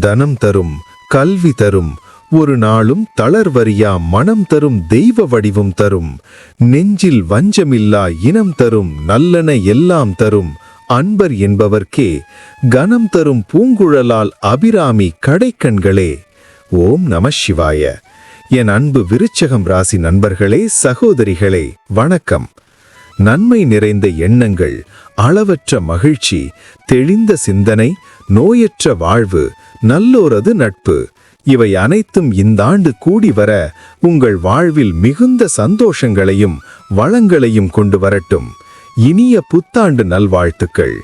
தனம் தரும் கல்வி தரும் ஒரு நாளும் தளர்வரியா மனம் தரும் தெய்வ வடிவம் தரும். நெஞ்சில் வஞ்சமில்லா இனம் தரும் நல்லன எல்லாம் தரும். அன்பர் என்பவர்க்கே கனம் தரும் பூங்குழலால் அபிராமி கடைக்கண்களே. ஓம் நம சிவாய. என் அன்பு விருச்சகம் ராசி நண்பர்களே சகோதரிகளே வணக்கம். நன்மை நிறைந்த எண்ணங்கள் அளவற்ற மகிழ்ச்சி தெளிந்த சிந்தனை நோயற்ற வாழ்வு நல்லோரது நட்பு. இவை அனைத்தும் இந்த ஆண்டு கூடி வர உங்கள் வாழ்வில் மிகுந்த சந்தோஷங்களையும் வளங்களையும் கொண்டு வரட்டும். இனிய புத்தாண்டு நல்வாழ்த்துக்கள்.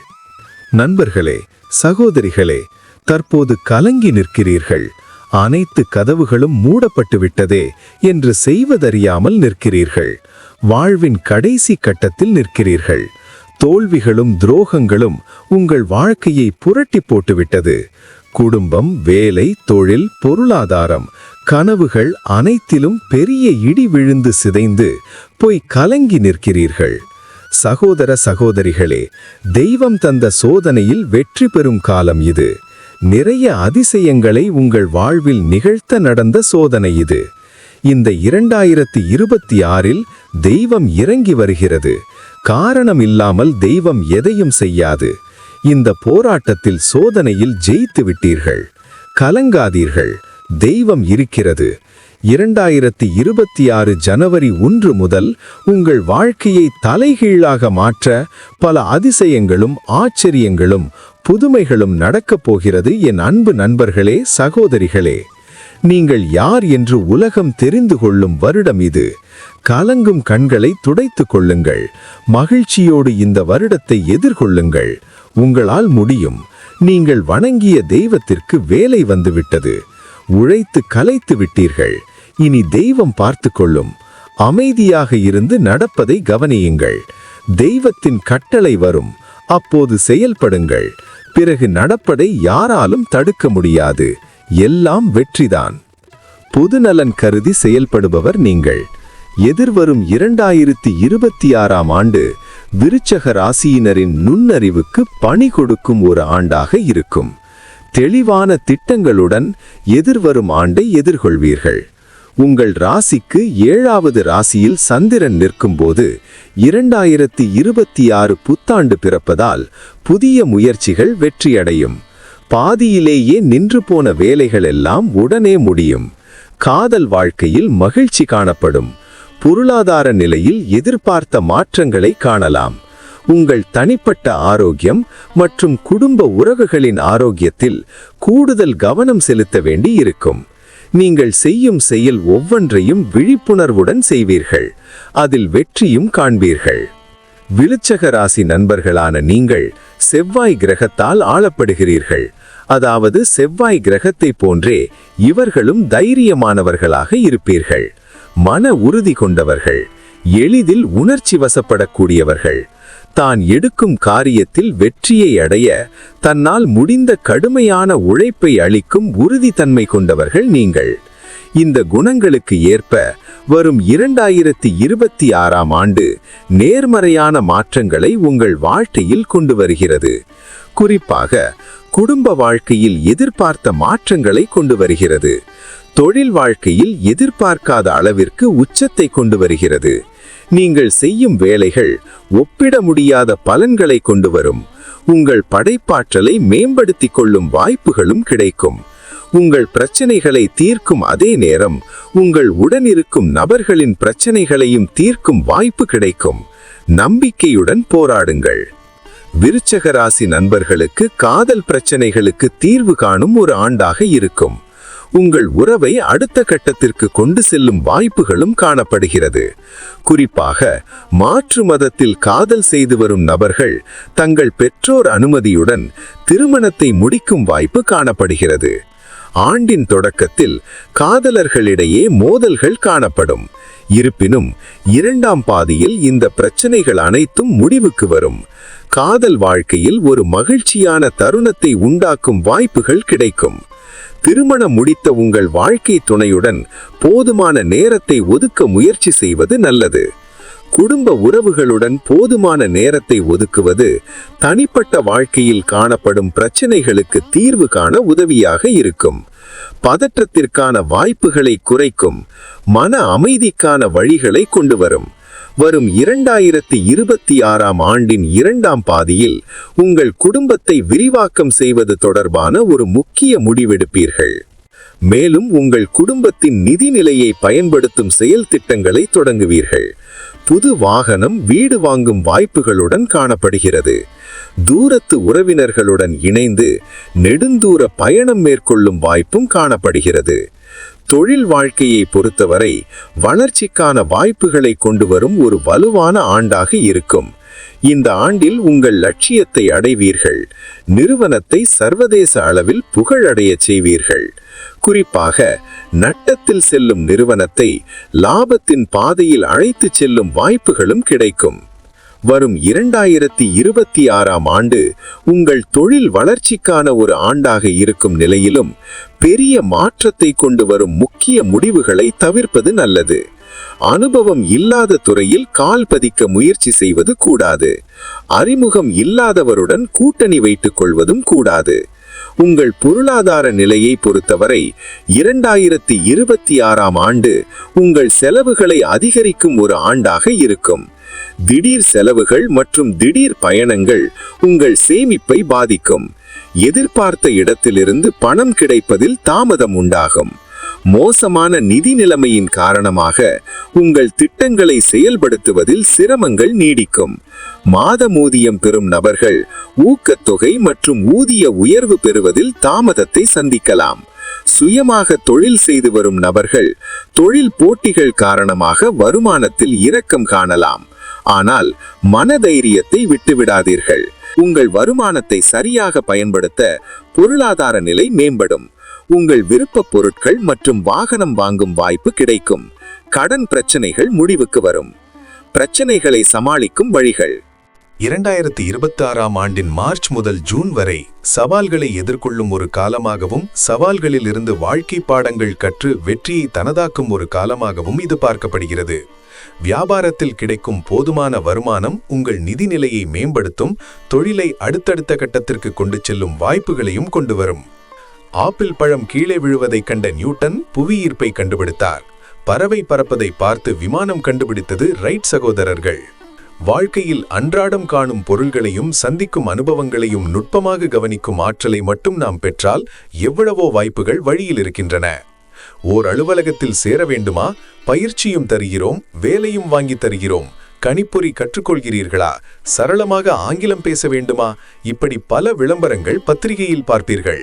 நண்பர்களே சகோதரிகளே தற்போது கலங்கி நிற்கிறீர்கள். அனைத்து கதவுகளும் மூடப்பட்டு விட்டதே என்று செய்வதறியாமல் நிற்கிறீர்கள். வாழ்வின் கடைசி கட்டத்தில் நிற்கிறீர்கள். தோல்விகளும் துரோகங்களும் உங்கள் வாழ்க்கையை புரட்டி போட்டுவிட்டது. குடும்பம் வேலை தொழில் பொருளாதாரம். கனவுகள் அனைத்திலும் பெரிய இடி விழுந்து சிதைந்து போய் கலங்கி நிற்கிறீர்கள். சகோதர சகோதரிகளே தெய்வம் தந்த சோதனையில் வெற்றி பெறும் காலம் இது. நிறைய அதிசயங்களை உங்கள் வாழ்வில் நிகழ்த்த நடந்த சோதனை இது. இந்த இரண்டாயிரத்தி இருபத்தி ஆறில் தெய்வம் இறங்கி வருகிறது. காரணம் இல்லாமல் தெய்வம் எதையும் செய்யாது. இந்த போராட்டத்தில் சோதனையில் ஜெயித்து விட்டீர்கள். கலங்காதீர்கள். தெய்வம் இருக்கிறது. இரண்டாயிரத்தி இருபத்தி ஆறு ஜனவரி ஒன்று முதல் உங்கள் வாழ்க்கையை தலைகீழாக மாற்ற பல அதிசயங்களும் ஆச்சரியங்களும் புதுமைகளும் நடக்கப் போகிறது என் அன்பு நண்பர்களே சகோதரிகளே. நீங்கள் யார் என்று உலகம் தெரிந்து கொள்ளும் வருடம் இது. கலங்கும் கண்களை துடைத்துக் கொள்ளுங்கள். மகிழ்ச்சியோடு இந்த வருடத்தை எதிர்கொள்ளுங்கள். உங்களால் முடியும். நீங்கள் வணங்கிய தெய்வத்திற்கு வேலை வந்துவிட்டது. உழைத்து கலைத்து விட்டீர்கள். இனி தெய்வம் பார்த்து கொள்ளும் அமைதியாக இருந்து நடப்பதை கவனியுங்கள். தெய்வத்தின் கட்டளை வரும். அப்போது செயல்படுங்கள். பிறகு நடப்பதை யாராலும் தடுக்க முடியாது. எல்லாம் வெற்றிதான். பொதுநலன் கருதி செயல்படுபவர் நீங்கள். எதிர்வரும் இரண்டாயிரத்தி இருபத்தி ஆறாம் ஆண்டு விருச்சக ராசியினரின் நுண்ணறிவுக்கு பணி கொடுக்கும் ஒரு ஆண்டாக இருக்கும். தெளிவான திட்டங்களுடன் எதிர்வரும் ஆண்டை எதிர்கொள்வீர்கள். உங்கள் ராசிக்கு ஏழாவது ராசியில் சந்திரன் நிற்கும்போது இரண்டாயிரத்தி இருபத்தி ஆறு புத்தாண்டு பிறப்பதால் புதிய முயற்சிகள் வெற்றியடையும். பாதியிலேயே நின்று போன வேலைகள் எல்லாம் உடனே முடியும். காதல் வாழ்க்கையில் மகிழ்ச்சி காணப்படும். பொருளாதார நிலையில் எதிர்பார்த்த மாற்றங்களை காணலாம். உங்கள் தனிப்பட்ட ஆரோக்கியம் மற்றும் குடும்ப உறவுகளின் ஆரோக்கியத்தில் கூடுதல் கவனம் செலுத்த வேண்டி இருக்கும். நீங்கள் செய்யும் செயல் ஒவ்வொன்றையும் விழிப்புணர்வுடன் செய்வீர்கள். அதில் வெற்றியும் காண்பீர்கள். விழுச்சக ராசி நண்பர்களான நீங்கள் செவ்வாய் கிரகத்தால் ஆளப்படுகிறீர்கள். அதாவது செவ்வாய் கிரகத்தை போன்றே இவர்களும் தைரியமானவர்களாக இருப்பீர்கள். மன உறுதி கொண்டவர்கள் எளிதில் உணர்ச்சி வசப்படக்கூடியவர்கள். தான் எடுக்கும் காரியத்தில் வெற்றியை அடைய தன்னால் முடிந்த கடுமையான உழைப்பை அளிக்கும் உறுதித்தன்மை கொண்டவர்கள் நீங்கள். இந்த குணங்களுக்கு ஏற்ப வரும் இரண்டாயிரத்தி இருபத்தி ஆறாம் ஆண்டு நேர்மறையான மாற்றங்களை உங்கள் வாழ்க்கையில் கொண்டு வருகிறது. குறிப்பாக குடும்ப வாழ்க்கையில் எதிர்பார்த்த மாற்றங்களை கொண்டு வருகிறது. தொழில் வாழ்க்கையில் எதிர்பார்க்காத அளவிற்கு உச்சத்தை கொண்டு வருகிறது. நீங்கள் செய்யும் வேலைகள் ஒப்பிட முடியாத பலன்களை கொண்டு வரும். உங்கள் படைப்பாற்றலை மேம்படுத்திக் கொள்ளும் வாய்ப்புகளும் கிடைக்கும். உங்கள் பிரச்சனைகளை தீர்க்கும் அதே நேரம் உங்கள் உடனிருக்கும் நபர்களின் பிரச்சனைகளையும் தீர்க்கும் வாய்ப்பு கிடைக்கும். நம்பிக்கையுடன் போராடுங்கள். விருச்சகராசி நண்பர்களுக்கு காதல் பிரச்சனைகளுக்கு தீர்வு காணும் ஒரு ஆண்டாக இருக்கும். உங்கள் உறவை அடுத்த கட்டத்திற்கு கொண்டு செல்லும் வாய்ப்புகளும் காணப்படுகிறது. குறிப்பாக மாற்று மதத்தில் காதல் செய்து வரும் நபர்கள் தங்கள் பெற்றோர் அனுமதியுடன் திருமணத்தை முடிக்கும் வாய்ப்பு காணப்படுகிறது. ஆண்டின் தொடக்கத்தில் காதலர்களிடையே மோதல்கள் காணப்படும். இருப்பினும் இரண்டாம் பாதியில் இந்த பிரச்சனைகள் அனைத்தும் முடிவுக்கு வரும். காதல் வாழ்க்கையில் ஒரு மகிழ்ச்சியான தருணத்தை உண்டாக்கும் வாய்ப்புகள் கிடைக்கும். திருமணம் முடித்த உங்கள் வாழ்க்கை துணையுடன் போதுமான நேரத்தை ஒதுக்க முயற்சி செய்வது நல்லது. குடும்ப உறவுகளுடன் போதுமான நேரத்தை ஒதுக்குவது தனிப்பட்ட வாழ்க்கையில் காணப்படும் பிரச்சனைகளுக்கு தீர்வு காண உதவியாக இருக்கும். பதற்றத்திற்கான வாய்ப்புகளை குறைக்கும் மன அமைதிக்கான வழிகளை கொண்டு வரும். வரும் இரண்டாயிரத்தி இருபத்தி ஆறாம் ஆண்டின் இரண்டாம் பாதியில் உங்கள் குடும்பத்தை விரிவாக்கம் செய்வது தொடர்பான ஒரு முக்கிய முடிவெடுப்பீர்கள். மேலும் உங்கள் குடும்பத்தின் நிதி நிலையை பயன்படுத்தும் செயல் திட்டங்களை தொடங்குவீர்கள். புது வாகனம் வீடு வாங்கும் வாய்ப்புகளுடன் காணப்படுகிறது. தூரத்து உறவினர்களுடன் இணைந்து நெடுந்தூர பயணம் மேற்கொள்ளும் வாய்ப்பும் காணப்படுகிறது. தொழில் வாழ்க்கையை பொறுத்தவரை வளர்ச்சிக்கான வாய்ப்புகளை கொண்டு வரும் ஒரு வலுவான ஆண்டாக இருக்கும். இந்த ஆண்டில் உங்கள் லட்சியத்தை அடைவீர்கள். நிறுவனத்தை சர்வதேச அளவில் புகழடையச் செய்வீர்கள். குறிப்பாக நட்டத்தில் செல்லும் நிறுவனத்தை லாபத்தின் பாதையில் அழைத்துச் செல்லும் வாய்ப்புகளும் கிடைக்கும். வரும் இரண்டாயிரத்தி இருபத்தி ஆறாம் ஆண்டு உங்கள் தொழில் வளர்ச்சிக்கான ஒரு ஆண்டாக இருக்கும் நிலையிலும் பெரிய மாற்றத்தை கொண்டு வரும் முக்கிய முடிவுகளை தவிர்ப்பது நல்லது. அனுபவம் இல்லாத துறையில் கால் பதிக்க முயற்சி செய்வது கூடாது. அறிமுகம் இல்லாதவருடன் கூட்டணி வைத்துக் கொள்வதும் கூடாது. உங்கள் பொருளாதார நிலையை பொறுத்தவரை இரண்டாயிரத்தி இருபத்தி ஆறாம் ஆண்டு உங்கள் செலவுகளை அதிகரிக்கும் ஒரு ஆண்டாக இருக்கும். திடீர் செலவுகள் மற்றும் திடீர் பயணங்கள் உங்கள் சேமிப்பை பாதிக்கும். எதிர்பார்த்த இடத்திலிருந்து பணம் கிடைப்பதில் தாமதம் உண்டாகும். மோசமான நிதி நிலைமையின் காரணமாக உங்கள் திட்டங்களை செயல்படுத்துவதில் சிரமங்கள் நீடிக்கும். மாத ஊதியம் பெறும் நபர்கள் ஊக்கத்தொகை மற்றும் ஊதிய உயர்வு பெறுவதில் தாமதத்தை சந்திக்கலாம். சுயமாக தொழில் செய்து வரும் நபர்கள் தொழில் போட்டிகள் காரணமாக வருமானத்தில் இரக்கம் காணலாம். ஆனால் மனதைரியத்தை விட்டுவிடாதீர்கள். உங்கள் வருமானத்தை சரியாக பயன்படுத்த பொருளாதார நிலை மேம்படும். உங்கள் விருப்ப பொருட்கள் மற்றும் வாகனம் வாங்கும் வாய்ப்பு கிடைக்கும். கடன் பிரச்சனைகள் முடிவுக்கு வரும். பிரச்சனைகளை சமாளிக்கும் வழிகள். இரண்டாயிரத்தி இருபத்தி ஆறாம் ஆண்டின் மார்ச் முதல் ஜூன் வரை சவால்களை எதிர்கொள்ளும் ஒரு காலமாகவும் சவால்களில் இருந்து வாழ்க்கை பாடங்கள் கற்று வெற்றியை தனதாக்கும் ஒரு காலமாகவும் இது பார்க்கப்படுகிறது. வியாபாரத்தில் கிடைக்கும் போதுமான வருமானம் உங்கள் நிதி நிலையை மேம்படுத்தும் தொழிலை அடுத்தடுத்த கட்டத்திற்கு கொண்டு செல்லும் வாய்ப்புகளையும் கொண்டு வரும் ஆப்பிள் பழம் கீழே விழுவதைக் கண்ட நியூட்டன் புவியீர்ப்பை கண்டுபிடித்தார். பறவை பறப்பதை பார்த்து விமானம் கண்டுபிடித்தது ரைட் சகோதரர்கள். வாழ்க்கையில் அன்றாடம் காணும் பொருள்களையும் சந்திக்கும் அனுபவங்களையும் நுட்பமாக கவனிக்கும் ஆற்றலை மட்டும் நாம் பெற்றால் எவ்வளவோ வாய்ப்புகள் வழியில் இருக்கின்றன. ஓர் அலுவலகத்தில் சேர வேண்டுமா? பயிற்சியும் தருகிறோம் வேலையும் வாங்கி தருகிறோம். கணிப்பொறி கற்றுக்கொள்கிறீர்களா? சரளமாக ஆங்கிலம் பேச வேண்டுமா? இப்படி பல விளம்பரங்கள் பத்திரிகையில் பார்ப்பீர்கள்.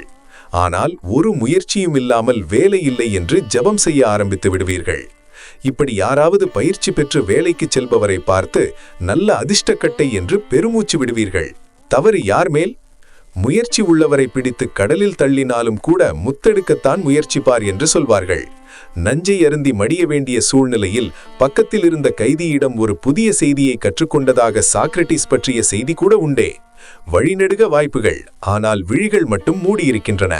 ஆனால் ஒரு முயற்சியும் இல்லாமல் வேலை இல்லை என்று ஜபம் செய்ய ஆரம்பித்து விடுவீர்கள். இப்படி யாராவது பயிற்சி பெற்று வேலைக்கு செல்பவரை பார்த்து நல்ல அதிர்ஷ்டக்கட்டை என்று பெருமூச்சு விடுவீர்கள். தவறு யார் மேல்? முயற்சி உள்ளவரை பிடித்து கடலில் தள்ளினாலும் கூட முத்தெடுக்கத்தான் முயற்சிப்பார் என்று சொல்வார்கள். நஞ்சை அருந்தி மடிய வேண்டிய சூழ்நிலையில் பக்கத்தில் இருந்த கைதியிடம் ஒரு புதிய செய்தியை கற்றுக்கொண்டதாக சாக்ரட்டிஸ் பற்றிய செய்தி கூட உண்டே. வழிநெடுக வாய்ப்புகள் ஆனால் விழிகள் மட்டும் மூடியிருக்கின்றன.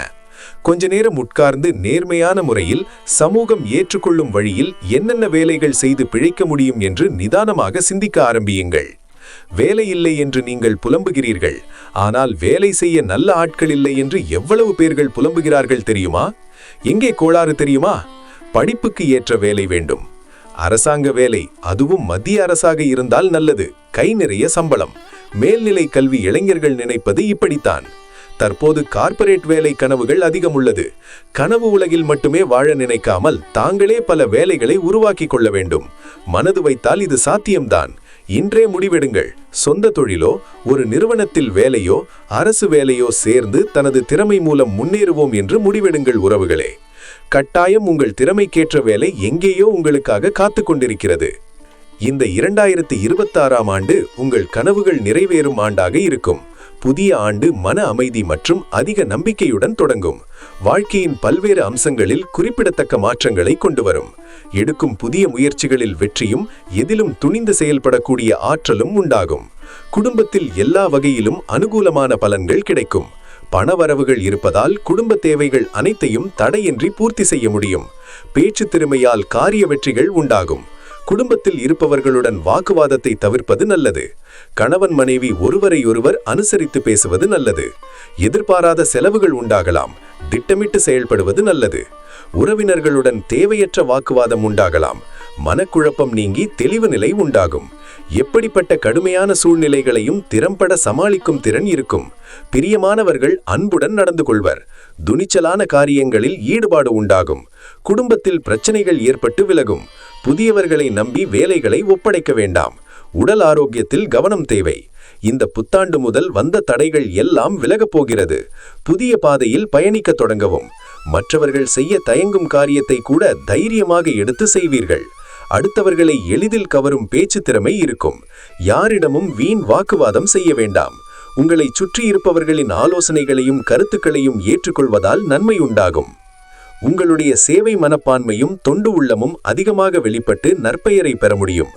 கொஞ்ச நேரம் உட்கார்ந்து நேர்மையான முறையில் சமூகம் ஏற்றுக்கொள்ளும் வழியில் என்னென்ன வேலைகள் செய்து பிழைக்க முடியும் என்று நிதானமாக சிந்திக்க ஆரம்பியுங்கள். வேலை இல்லை என்று நீங்கள் புலம்புகிறீர்கள் ஆனால் வேலை செய்ய நல்ல ஆட்கள் இல்லை என்று எவ்வளவு பேர்கள் புலம்புகிறார்கள் தெரியுமா? எங்கே கோளாறு தெரியுமா? படிப்புக்கு ஏற்ற வேலை வேண்டும். அரசாங்க வேலை அதுவும் மத்திய அரசாக இருந்தால் நல்லது. கை நிறைய சம்பளம். மேல்நிலை கல்வி இளைஞர்கள் நினைப்பது இப்படித்தான். தற்போது கார்ப்பரேட் வேலை கனவுகள் அதிகம் உள்ளது. கனவு உலகில் மட்டுமே வாழ நினைக்காமல் தாங்களே பல வேலைகளை உருவாக்கி கொள்ள வேண்டும். மனது வைத்தால் இது சாத்தியம்தான். இன்றே முடிவெடுங்கள். சொந்த தொழிலோ ஒரு நிறுவனத்தில் வேலையோ அரசு வேலையோ சேர்ந்து தனது திறமை மூலம் முன்னேறுவோம் என்று முடிவெடுங்கள் உறவுகளே. கட்டாயம் உங்கள் திறமைக்கேற்ற வேலை எங்கேயோ உங்களுக்காக காத்து கொண்டிருக்கிறது. இந்த இரண்டாயிரத்தி இருபத்தாறாம் ஆண்டு உங்கள் கனவுகள் நிறைவேறும் ஆண்டாக இருக்கும். புதிய ஆண்டு மன அமைதி மற்றும் அதிக நம்பிக்கையுடன் தொடங்கும். வாழ்க்கையின் பல்வேறு அம்சங்களில் குறிப்பிடத்தக்க மாற்றங்களை கொண்டு வரும் எடுக்கும் புதிய முயற்சிகளில் வெற்றியும் எதிலும் துணிந்து செயல்படக்கூடிய ஆற்றலும் உண்டாகும். குடும்பத்தில் எல்லா வகையிலும் அனுகூலமான பலன்கள் கிடைக்கும். பணவரவுகள் இருப்பதால் குடும்ப தேவைகள் அனைத்தையும் தடையின்றி பூர்த்தி செய்ய முடியும். பேச்சு திறமையால் காரிய வெற்றிகள் உண்டாகும். குடும்பத்தில் இருப்பவர்களுடன் வாக்குவாதத்தை தவிர்ப்பது நல்லது. கணவன் மனைவி ஒருவரையொருவர் அனுசரித்து பேசுவது நல்லது. எதிர்பாராத செலவுகள் உண்டாகலாம். திட்டமிட்டு செயல்படுவது நல்லது. உறவினர்களுடன் தேவையற்ற வாக்குவாதம் உண்டாகலாம். மனக்குழப்பம் நீங்கி தெளிவு நிலை உண்டாகும். எப்படிப்பட்ட கடுமையான சூழ்நிலைகளையும் திறம்பட சமாளிக்கும் திறன் இருக்கும். பிரியமானவர்கள் அன்புடன் நடந்து கொள்வர். துணிச்சலான காரியங்களில் ஈடுபாடு உண்டாகும். குடும்பத்தில் பிரச்சனைகள் ஏற்பட்டு விலகும். புதியவர்களை நம்பி வேலைகளை ஒப்படைக்க வேண்டாம். உடல் ஆரோக்கியத்தில் கவனம் தேவை. இந்த புத்தாண்டு முதல் வந்த தடைகள் எல்லாம் விலகப் போகிறது. புதிய பாதையில் பயணிக்க தொடங்கவும். மற்றவர்கள் செய்ய தயங்கும் காரியத்தை கூட தைரியமாக எடுத்து செய்வீர்கள். அடுத்தவர்களை எளிதில் கவரும் பேச்சு திறமை இருக்கும். யாரிடமும் வீண் வாக்குவாதம் செய்ய வேண்டாம். உங்களை சுற்றியிருப்பவர்களின் ஆலோசனைகளையும் கருத்துக்களையும் ஏற்றுக்கொள்வதால் நன்மை உண்டாகும். உங்களுடைய சேவை மனப்பான்மையும் தொண்டு உள்ளமும் அதிகமாக வெளிப்பட்டு நற்பெயரை பெற முடியும்.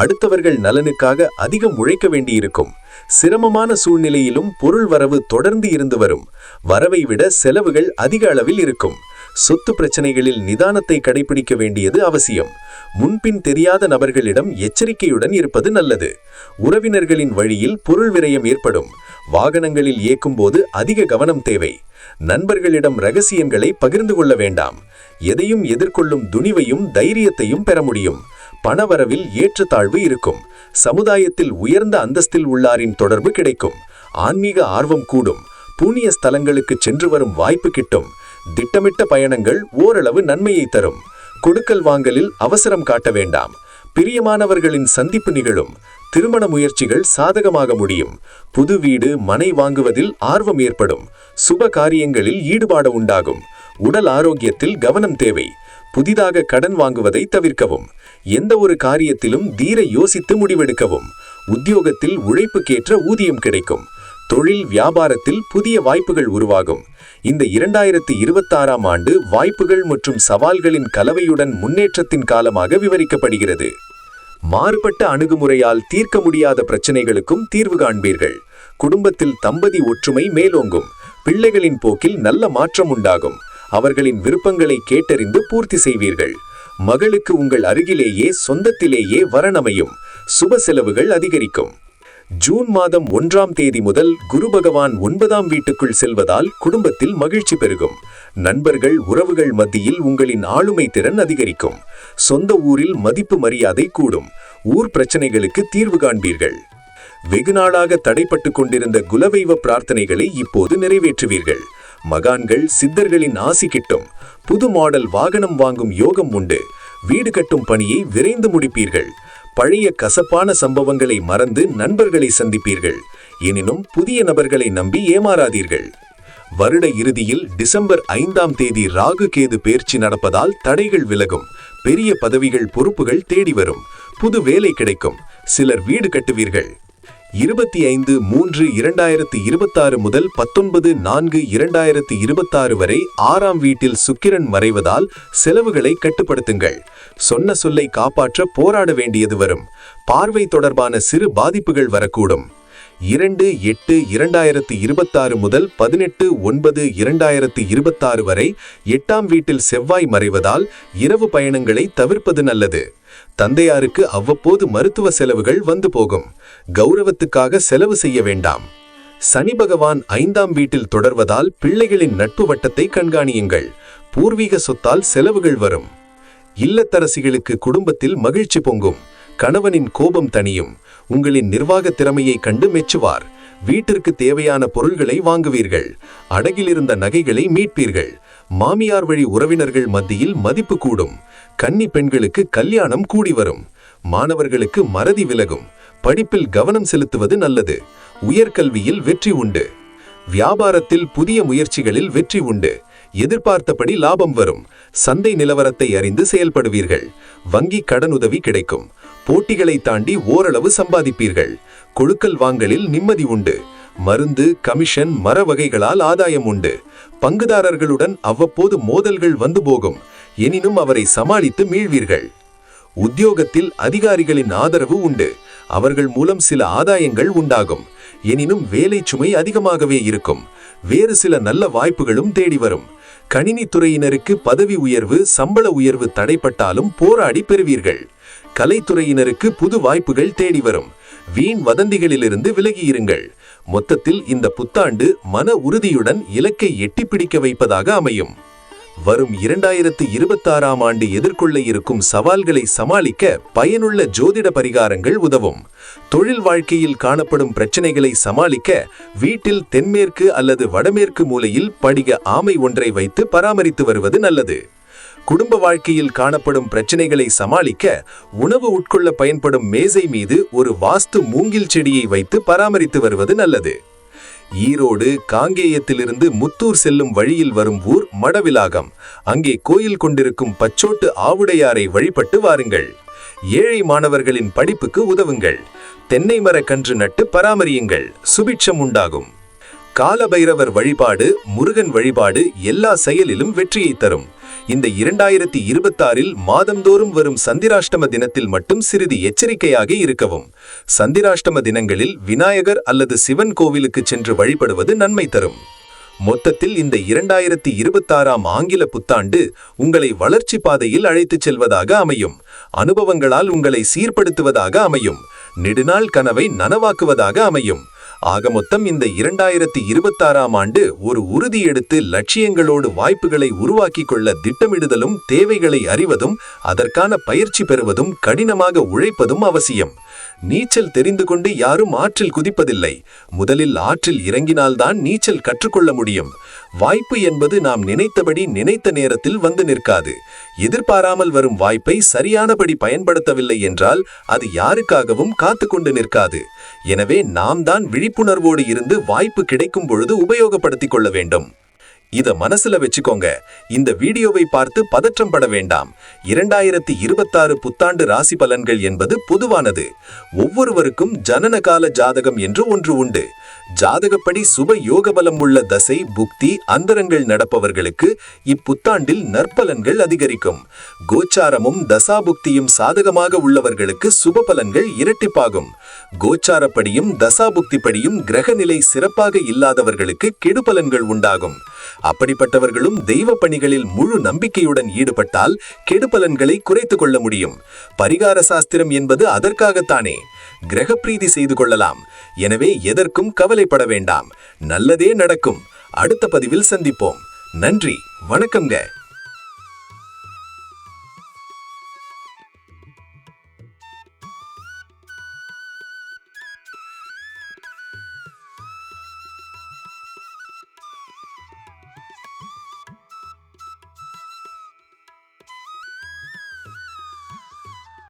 அடுத்தவர்கள் நலனுக்காக அதிகம் உழைக்க வேண்டியிருக்கும். சிரமமான சூழ்நிலையிலும் பொருள் வரவு தொடர்ந்து இருந்து வரும். வரவை விட செலவுகள் அதிக அளவில் இருக்கும். சொத்து பிரச்சனைகளில் நிதானத்தை கடைபிடிக்க வேண்டியது அவசியம். முன்பின் தெரியாத நபர்களிடம் எச்சரிக்கையுடன் இருப்பது நல்லது. உறவினர்களின் வழியில் பொருள் விரயம் ஏற்படும். வாகனங்களில் இயக்கும்போது அதிக கவனம் தேவை. நண்பர்களிடம் ரகசியங்களை பகிர்ந்து கொள்ள வேண்டாம். எதையும் எதிர்கொள்ளும் துணிவையும் தைரியத்தையும் பெற முடியும். பணவரவில் ஏற்றத்தாழ்வு இருக்கும். சமுதாயத்தில் உயர்ந்த அந்தஸ்தில் உள்ளாரின் தொடர்பு கிடைக்கும். ஆன்மீக ஆர்வம் கூடும். புண்ணிய ஸ்தலங்களுக்கு சென்று வரும் வாய்ப்பு கிட்டும். திட்டமிட்ட பயணங்கள் ஓரளவு நன்மையை தரும். கொடுக்கல் வாங்கலில் அவசரம் காட்ட வேண்டாம். பிரியமானவர்களின் சந்திப்பு நிகழும். திருமண முயற்சிகள் சாதகமாக முடியும். புது வீடு மனை வாங்குவதில் ஆர்வம் ஏற்படும். சுப காரியங்களில் ஈடுபாடு உண்டாகும். உடல் ஆரோக்கியத்தில் கவனம் தேவை. புதிதாக கடன் வாங்குவதை தவிர்க்கவும். எந்த ஒரு காரியத்திலும் தீர யோசித்து முடிவெடுக்கவும். உத்தியோகத்தில் உழைப்புக்கேற்ற ஊதியம் கிடைக்கும். தொழில் வியாபாரத்தில் புதிய வாய்ப்புகள் உருவாகும். இந்த இரண்டாயிரத்தி இருபத்தாறாம் ஆண்டு வாய்ப்புகள் மற்றும் சவால்களின் கலவையுடன் முன்னேற்றத்தின் காலமாக விவரிக்கப்படுகிறது. மாறுபட்ட அணுகுமுறையால் தீர்க்க முடியாத பிரச்சனைகளுக்கும் தீர்வு காண்பீர்கள். குடும்பத்தில் தம்பதி ஒற்றுமை மேலோங்கும். பிள்ளைகளின் போக்கில் நல்ல மாற்றம் உண்டாகும். அவர்களின் விருப்பங்களை கேட்டறிந்து பூர்த்தி செய்வீர்கள். மகளுக்கு உங்கள் அருகிலேயே சொந்தத்திலேயே வரணமையும் சுப செலவுகள் அதிகரிக்கும். ஜூன் மாதம் ஒன்றாம் தேதி முதல் குரு பகவான் ஒன்பதாம் வீட்டுக்குள் செல்வதால் குடும்பத்தில் மகிழ்ச்சி பெருகும். நண்பர்கள் உறவுகள் மத்தியில் உங்களின் ஆளுமை திறன் அதிகரிக்கும். சொந்த ஊரில் மதிப்பு மரியாதை கூடும். ஊர் பிரச்சனைகளுக்கு தீர்வு காண்பீர்கள். வெகுநாளாக தடைப்பட்டு கொண்டிருந்த குலவெய்வ பிரார்த்தனைகளை இப்போது நிறைவேற்றுவீர்கள். மகான்கள் சித்தர்களின் ஆசி கிட்டும். புது மாடல் வாகனம் வாங்கும் யோகம் உண்டு. வீடு கட்டும் பணியை விரைந்து முடிப்பீர்கள். பழைய கசப்பான சம்பவங்களை மறந்து நண்பர்களை சந்திப்பீர்கள். எனினும் புதிய நபர்களை நம்பி ஏமாறாதீர்கள். வருட இறுதியில் டிசம்பர் ஐந்தாம் தேதி ராகு கேது பேர்ச்சி நடப்பதால் தடைகள் விலகும். பெரிய பதவிகள் பொறுப்புகள் தேடி வரும். புது வேலை கிடைக்கும். சிலர் வீடு கட்டுவீர்கள். இருபத்தி ஐந்து மூன்று இரண்டாயிரத்தி இருபத்தாறு முதல் பத்தொன்பது நான்கு இரண்டாயிரத்தி இருபத்தாறு வரை ஆறாம் வீட்டில் சுக்கிரன் மறைவதால் செலவுகளை கட்டுப்படுத்துங்கள். சொன்ன சொல்லை காப்பாற்ற போராட வேண்டியது வரும். பார்வை தொடர்பான சிறு பாதிப்புகள் வரக்கூடும். இரண்டு எட்டு இரண்டாயிரத்தி இருபத்தாறு முதல் பதினெட்டு ஒன்பது இரண்டாயிரத்தி இருபத்தாறு வரை எட்டாம் வீட்டில் செவ்வாய் மறைவதால் இரவு பயணங்களை தவிர்ப்பது நல்லது. தந்தையாருக்கு அவ்வப்போது மருத்துவ செலவுகள் வந்து போகும். கௌரவத்துக்காக செலவு செய்ய வேண்டாம். சனி பகவான் ஐந்தாம் வீட்டில் தொடர்வதால் பிள்ளைகளின் நட்பு வட்டத்தை கண்காணியுங்கள். பூர்வீக சொத்தால் செலவுகள் வரும். இல்லத்தரசிகளுக்கு குடும்பத்தில் மகிழ்ச்சி பொங்கும். கணவனின் கோபம் தணியும். உங்களின் நிர்வாக திறமையை கண்டு மெச்சுவார். வீட்டிற்கு தேவையான பொருள்களை வாங்குவீர்கள். அடகிலிருந்த நகைகளை மீட்பீர்கள். மாமியார் வழி உறவினர்கள் மத்தியில் மதிப்பு கூடும். கன்னி பெண்களுக்கு கல்யாணம் கூடி வரும். மாணவர்களுக்கு மறதி விலகும். படிப்பில் கவனம் செலுத்துவது நல்லது. உயர்கல்வியில் வெற்றி உண்டு. வியாபாரத்தில் புதிய முயற்சிகளில் வெற்றி உண்டு. எதிர்பார்த்தபடி லாபம் வரும். சந்தை நிலவரத்தை அறிந்து செயல்படுவீர்கள். வங்கி கடனுதவி கிடைக்கும். போட்டிகளை தாண்டி ஓரளவு சம்பாதிப்பீர்கள். கொழுக்கல் வாங்கலில் நிம்மதி உண்டு. மருந்து கமிஷன் மர வகைகளால் ஆதாயம் உண்டு. பங்குதாரர்களுடன் அவ்வப்போது மோதல்கள் வந்து போகும். எனினும் அவரை சமாளித்து மீழ்வீர்கள் உத்தியோகத்தில் அதிகாரிகளின் ஆதரவு உண்டு. அவர்கள் மூலம் சில ஆதாயங்கள் உண்டாகும். எனினும் வேலை சுமை அதிகமாகவே இருக்கும். வேறு சில நல்ல வாய்ப்புகளும் தேடி வரும். கணினித்துறையினருக்கு பதவி உயர்வு சம்பள உயர்வு தடைப்பட்டாலும் போராடி பெறுவீர்கள். கலைத்துறையினருக்கு புது வாய்ப்புகள் தேடி வரும். வீண் வதந்திகளிலிருந்து விலகியிருங்கள். மொத்தத்தில் இந்த புத்தாண்டு மன உறுதியுடன் இலக்கை எட்டிப்பிடிக்க வைப்பதாக அமையும். வரும் இரண்டாயிரத்து இருபத்தாறாம் ஆண்டு எதிர்கொள்ள இருக்கும் சவால்களை சமாளிக்க பயனுள்ள ஜோதிட பரிகாரங்கள் உதவும். தொழில் வாழ்க்கையில் காணப்படும் பிரச்சனைகளை சமாளிக்க வீட்டில் தென்மேற்கு அல்லது வடமேற்கு மூலையில் படிக ஆமை ஒன்றை வைத்து பராமரித்து வருவது நல்லது. குடும்ப வாழ்க்கையில் காணப்படும் பிரச்சனைகளை சமாளிக்க உணவு உட்கொள்ள பயன்படும் மேசை மீது ஒரு வாஸ்து மூங்கில் செடியை வைத்து பராமரித்து வருவது நல்லது. ஈரோடு காங்கேயத்திலிருந்து முத்தூர் செல்லும் வழியில் வரும் ஊர் மடவிலாகம். அங்கே கோயில் கொண்டிருக்கும் பச்சோட்டு ஆவுடையாரை வழிபட்டு வாருங்கள். ஏழை மாணவர்களின் படிப்புக்கு உதவுங்கள். தென்னை மரக் கன்று நட்டு பராமரியுங்கள். சுபிட்சம் உண்டாகும். காலபைரவர் வழிபாடு முருகன் வழிபாடு எல்லா செயலிலும் வெற்றியை தரும். இந்த இரண்டாயிரத்தி இருபத்தாறில் மாதந்தோறும் வரும் சந்திராஷ்டம தினத்தில் மட்டும் சிறிது எச்சரிக்கையாக இருக்கவும். சந்திராஷ்டம தினங்களில் விநாயகர் அல்லது சிவன் கோவிலுக்கு சென்று வழிபடுவது நன்மை தரும். மொத்தத்தில் இந்த இரண்டாயிரத்தி இருபத்தாறாம் ஆங்கில புத்தாண்டு உங்களை வளர்ச்சி பாதையில் அழைத்துச் செல்வதாக அமையும். அனுபவங்களால் உங்களை சீர்படுத்துவதாக அமையும். நெடுநாள் கனவை நனவாக்குவதாக அமையும். ஆக மொத்தம் இந்த இரண்டாயிரத்தி இருபத்தாறாம் ஆண்டு ஒரு உறுதி எடுத்து லட்சியங்களோடு வாய்ப்புகளை உருவாக்கிக் கொள்ள திட்டமிடுதலும் தேவைகளை அறிவதும் அதற்கான பயிற்சி பெறுவதும் கடினமாக உழைப்பதும் அவசியம். நீச்சல் தெரிந்து கொண்டு யாரும் ஆற்றில் குதிப்பதில்லை. முதலில் ஆற்றில் இறங்கினால்தான் நீச்சல் கற்றுக்கொள்ள முடியும். வாய்ப்பு என்பது நாம் நினைத்தபடி நினைத்த நேரத்தில் வந்து நிற்காது. எதிர்பாராமல் வரும் வாய்ப்பை சரியானபடி பயன்படுத்தவில்லை என்றால் அது யாருக்காகவும் காத்து கொண்டு நிற்காது. எனவே நாம் தான் விழிப்புணர்வோடு இருந்து வாய்ப்பு கிடைக்கும் பொழுது உபயோகப்படுத்திக் கொள்ள வேண்டும். இத மனசுல வச்சுக்கோங்க. இந்த வீடியோவை பார்த்து பதற்றம் பட வேண்டாம். இரண்டாயிரத்தி இருபத்தாறு புத்தாண்டு ராசி பலன்கள் என்பது பொதுவானது. ஒவ்வொருவருக்கும் ஜனன கால ஜாதகம் என்று ஒன்று உண்டு. ஜாதகப்படி சுப யோக பலம் உள்ள தசை புக்தி அந்தரங்கள் நடப்பவர்களுக்கு இப்புத்தாண்டில் நற்பலன்கள் அதிகரிக்கும். கோச்சாரமும் தசாபுக்தியும் சாதகமாக உள்ளவர்களுக்கு சுப பலன்கள் இரட்டிப்பாகும். கோச்சாரப்படியும் தசாபுக்திப்படியும் கிரகநிலை சிறப்பாக இல்லாதவர்களுக்கு கெடுபலன்கள் உண்டாகும். அப்படிப்பட்டவர்களும் தெய்வ பணிகளில் முழு நம்பிக்கையுடன் ஈடுபட்டால் கெடுபலன்களை குறைத்துக் கொள்ள முடியும். பரிகார சாஸ்திரம் என்பது அதற்காகத்தானே. கிரகப்பிரீதி செய்து கொள்ளலாம். எனவே எதற்கும் கவலைப்பட வேண்டாம். நல்லதே நடக்கும். அடுத்த பதிவில் சந்திப்போம். நன்றி. வணக்கம்ங்க.